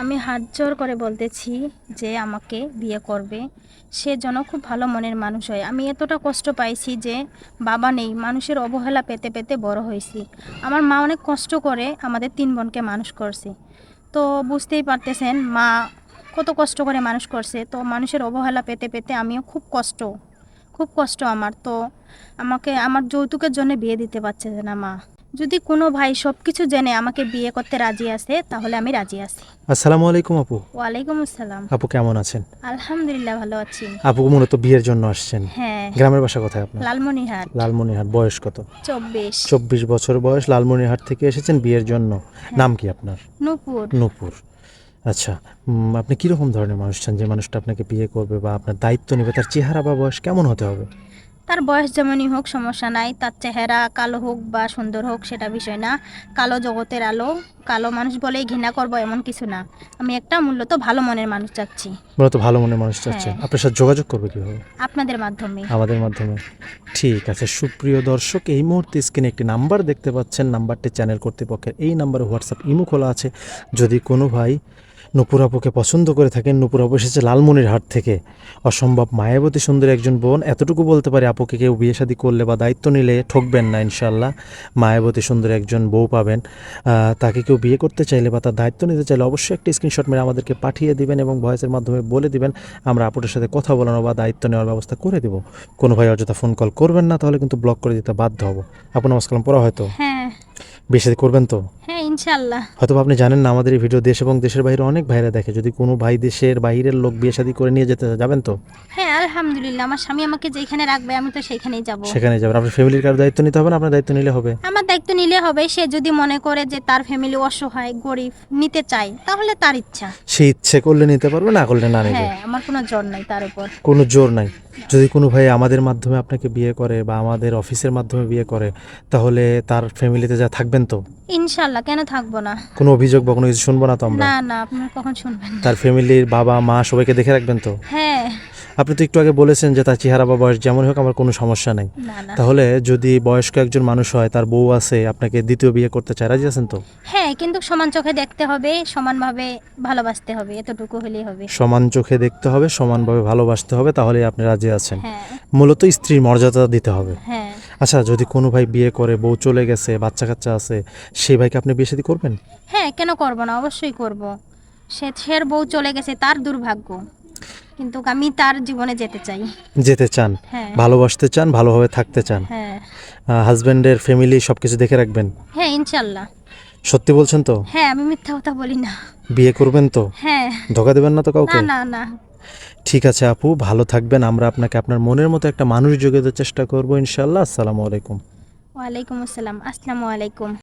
আমি হাত জোর করে বলতেছি যে আমাকে বিয়ে করবে। সে যেন খুব ভালো মনের মানুষ হয়। আমি এতটা কষ্ট পাইছি যে বাবা নেই, মানুষের অবহেলা পেতে পেতে বড় হয়েছি। আমার মা অনেক কষ্ট করে আমাদের তিন বোনকে মানুষ করছে। তো বুঝতেই পারতেছেন, মা কত কষ্ট করে মানুষ করছে। তো মানুষের অবহেলা পেতে পেতে আমিও খুব কষ্ট খুব কষ্ট আমার। তো আমাকে, আমার যৌতুকের জন্য বিয়ে দিতে পারছে না মা। যদি কোনো ভাই সব কিছু জেনে আমাকে বিয়ে করতে রাজি আছে তাহলে আমি রাজি আছি। আসসালামু আলাইকুম আপু। ওয়ালাইকুম আসসালাম। আপু কেমন আছেন? আলহামদুলিল্লাহ ভালো আছি। আপু মূলত বিয়ের জন্য আসছেন। হ্যাঁ। গ্রামের বাসা কোথায় আপনার? লালমনিহাট লালমনিরহাট বয়স কত? চব্বিশ। চব্বিশ বছর বয়স লালমনিরহাট থেকে এসেছেন বিয়ের জন্য। নাম কি আপনার? নূপুর। নূপুর। আচ্ছা আপনি কীরকম ধরনের মানুষ চান? যে মানুষটা আপনাকে বিয়ে করবে বা আপনার দায়িত্ব নেবে তার চেহারা বা বয়স কেমন হতে হবে? তার বয়স যেমনই হোক সমস্যা নাই। তার চেহারা কালো হোক বা সুন্দর হোক সেটা বিষয় না। কালো জগতের আলো কালো মানুষ বলেই ঘৃণা করব এমন কিছু না। আমি একটা মূলত ভালো মনের মানুষ চাচ্ছি। মূলত ভালো মনের মানুষ চাচ্ছেন। হ্যাঁ। আপনার সাথে যোগাযোগ করবে কীভাবে? আপনাদের মাধ্যমে। আমাদের মাধ্যমে। ঠিক আছে সুপ্রিয় দর্শক এই মুহূর্তে স্ক্রিনে একটি নাম্বার দেখতে পাচ্ছেন। নাম্বারটি চ্যানেল কর্তৃপক্ষের এই নাম্বারে হোয়াটসঅ্যাপ ইমো খোলা আছে। যদি কোনো ভাই নুপুর আপুকে পছন্দ করে থাকেন। নুপুর আপু এসেছে লালমনির হাট থেকে। অসম্ভব মায়াবতী সুন্দর একজন বোন। এতটুকু বলতে পারি আপুকে কেউ বিয়ে শাদী করলে বা দায়িত্ব নিলে ঠকবেন না ইনশাল্লাহ মায়াবতী সুন্দর একজন বউ পাবেন। তাকে কেউ বিয়ে করতে চাইলে বা তার দায়িত্ব নিতে চাইলে অবশ্যই একটি স্ক্রিনশট মেরে আমাদেরকে পাঠিয়ে দিবেন এবং ভয়েসের মাধ্যমে বলে দিবেন। আমরা আপুটার সাথে কথা বলানো বা দায়িত্ব নেওয়ার ব্যবস্থা করে দেবো। কোনো ভাই অযথা ফোন কল করবেন না, তাহলে কিন্তু ব্লক করে দিতে বাধ্য হব। আপু নমস্কার, পড়া হয়তো হ্যাঁ বিয়ে করবেন তো? হ্যাঁ ইনশাল্লাহ হয়তো আপনি জানেন না আমাদের এই ভিডিও দেশ এবং দেশের বাইরে অনেক ভাইরা দেখে। যদি কোনো ভাই দেশের বাইরের লোক বিয়ে শাদী করে নিয়ে যেতে যাবেন তো? হ্যাঁ আলহামদুলিল্লাহ আমার স্বামী আমাকে যেখানে রাখবে আমি তো সেখানেই যাব। সেখানে যাবেন। আপনার ফ্যামিলির কারও দায়িত্ব নিতে হবে না? আপনার দায়িত্ব নিলে হবে? আমার দায়িত্ব নিলে হবে। সে যদি মনে করে যে তার ফ্যামিলি অসহায় গরিব নিতে চায় তাহলে তার ইচ্ছা। সে ইচ্ছে করলে নিতে পারবে না করলে না নেবে? হ্যাঁ আমার কোনো জোর নাই তার উপর। কোনো জোর নাই? যদি কোনো ভাই আমাদের মাধ্যমে আপনাকে বিয়ে করে বা আমাদের অফিসের মাধ্যমে বিয়ে করে তাহলে তার ফ্যামিলিতে যা থাকবেন তো? ইনশাল্লাহ কেন থাকব না? কোনো অভিযোগ বা কোনো কিছু শুনব না তো আমরা? না না আপনি কখন শুনবেন? তার ফ্যামিলির বাবা মা সবাইকে দেখে রাখবেন তো? হ্যাঁ আপনি তো একটু আগে বলেছেন যে তার চেহারা বা বয়স যেমন হোক আমার কোনো সমস্যা নেই। তাহলে যদি বয়স্ক একজন মানুষ হয় তার বউ আছে আপনাকে দ্বিতীয় বিয়ে করতে চায় রাজি আছেন তো? হ্যাঁ কিন্তু সমান চোখে দেখতে হবে সমানভাবে ভালোবাসতে হবে এতটুকু হলেই হবে। সমান চোখে দেখতে হবে সমানভাবে ভালোবাসতে হবে তাহলে আপনি রাজি আছেন। হ্যাঁ। মূলত স্ত্রীর মর্যাদা দিতে হবে। হ্যাঁ। আচ্ছা যদি কোনো ভাই বিয়ে করে বউ চলে গেছে বাচ্চা কাচ্চা আছে সেই ভাইকে আপনি বিয়ে শাদী করবেন? হ্যাঁ কেন করব না? অবশ্যই করব। সে বউ চলে গেছে তার দুর্ভাগ্য। কিন্তু আমি তার জীবনে যেতে চাই। যেতে চান? হ্যাঁ। ভালোবাসতে চান ভালোভাবে থাকতে চান? হ্যাঁ। হাজব্যান্ডের ফ্যামিলি সবকিছু দেখে রাখবেন? হ্যাঁ ইনশাল্লাহ। সত্যি বলছেন তো? হ্যাঁ আমি মিথ্যা কথা বলি না। বিয়ে করবেন তো? হ্যাঁ। ধোকা দেবেন না তো কাউকে? না না। ঠিক আছে আপু ভালো থাকবেন। আমরা আপনাকে আপনার মনের মতো একটা মানুষ যোগাতে চেষ্টা করব ইনশাল্লাহ। আসসালামু আলাইকুম। ওয়ালাইকুম আসসালাম। আসসালামু আলাইকুম।